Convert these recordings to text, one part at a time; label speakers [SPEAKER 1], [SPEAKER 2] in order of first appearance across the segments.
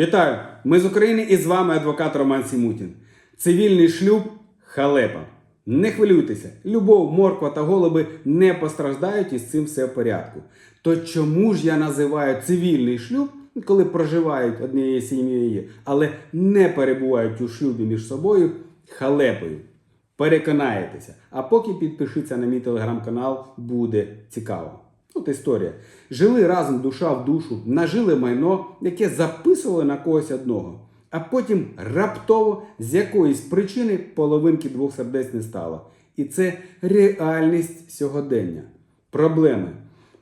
[SPEAKER 1] Вітаю! Ми з України і з вами адвокат Роман Сімутін. Цивільний шлюб халепа. Не хвилюйтеся, любов, морква та голуби не постраждають і з цим все в порядку. То чому ж я називаю цивільний шлюб, коли проживають однією сім'єю, але не перебувають у шлюбі між собою халепою? Переконаєтеся. А поки підпишіться на мій телеграм-канал, буде цікаво. От історія. Жили разом душа в душу, нажили майно, яке записували на когось одного. А потім раптово з якоїсь причини половинки двох сердець не стало. І це реальність сьогодення. Проблеми.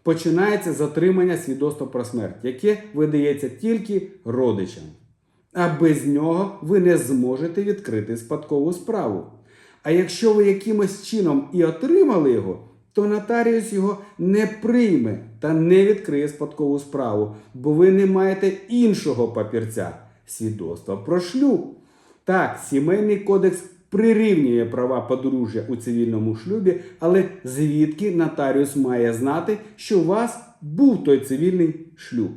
[SPEAKER 1] Починається затримання свідоцтва про смерть, яке видається тільки родичам. А без нього ви не зможете відкрити спадкову справу. А якщо ви якимось чином і отримали його, то нотаріус його не прийме та не відкриє спадкову справу, бо ви не маєте іншого папірця свідоцтва про шлюб. Так, сімейний кодекс прирівнює права подружжя у цивільному шлюбі, але звідки нотаріус має знати, що у вас був той цивільний шлюб?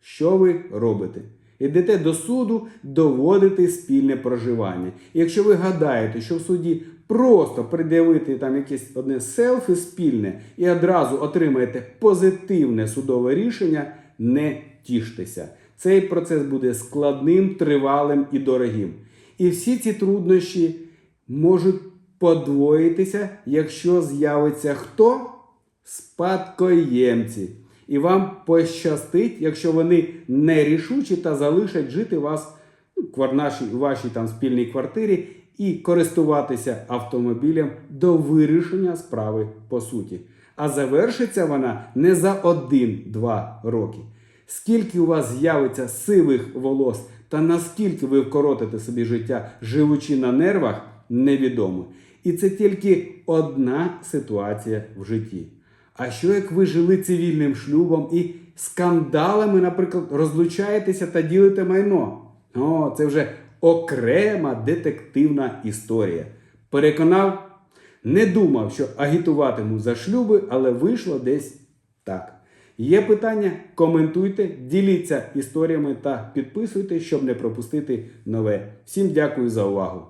[SPEAKER 1] Що ви робите? Йдете до суду доводити спільне проживання. І якщо ви гадаєте, що в суді просто пред'явити там якесь одне селфі спільне і одразу отримаєте позитивне судове рішення, не тіштеся. Цей процес буде складним, тривалим і дорогим. І всі ці труднощі можуть подвоїтися, якщо з'явиться хто? Спадкоємці. І вам пощастить, якщо вони нерішучі та залишать жити вас ну, в нашій, вашій там спільній квартирі і користуватися автомобілем до вирішення справи по суті. А завершиться вона не за один-два роки. Скільки у вас з'явиться сивих волос та наскільки ви вкоротите собі життя, живучи на нервах, невідомо. І це тільки одна ситуація в житті. А що як ви жили цивільним шлюбом і скандалами, наприклад, розлучаєтеся та ділите майно? О, це вже окрема детективна історія. Переконав, не думав, що агітуватиму за шлюби, але вийшло десь так. Є питання? Коментуйте, діліться історіями та підписуйте, щоб не пропустити нове. Всім дякую за увагу!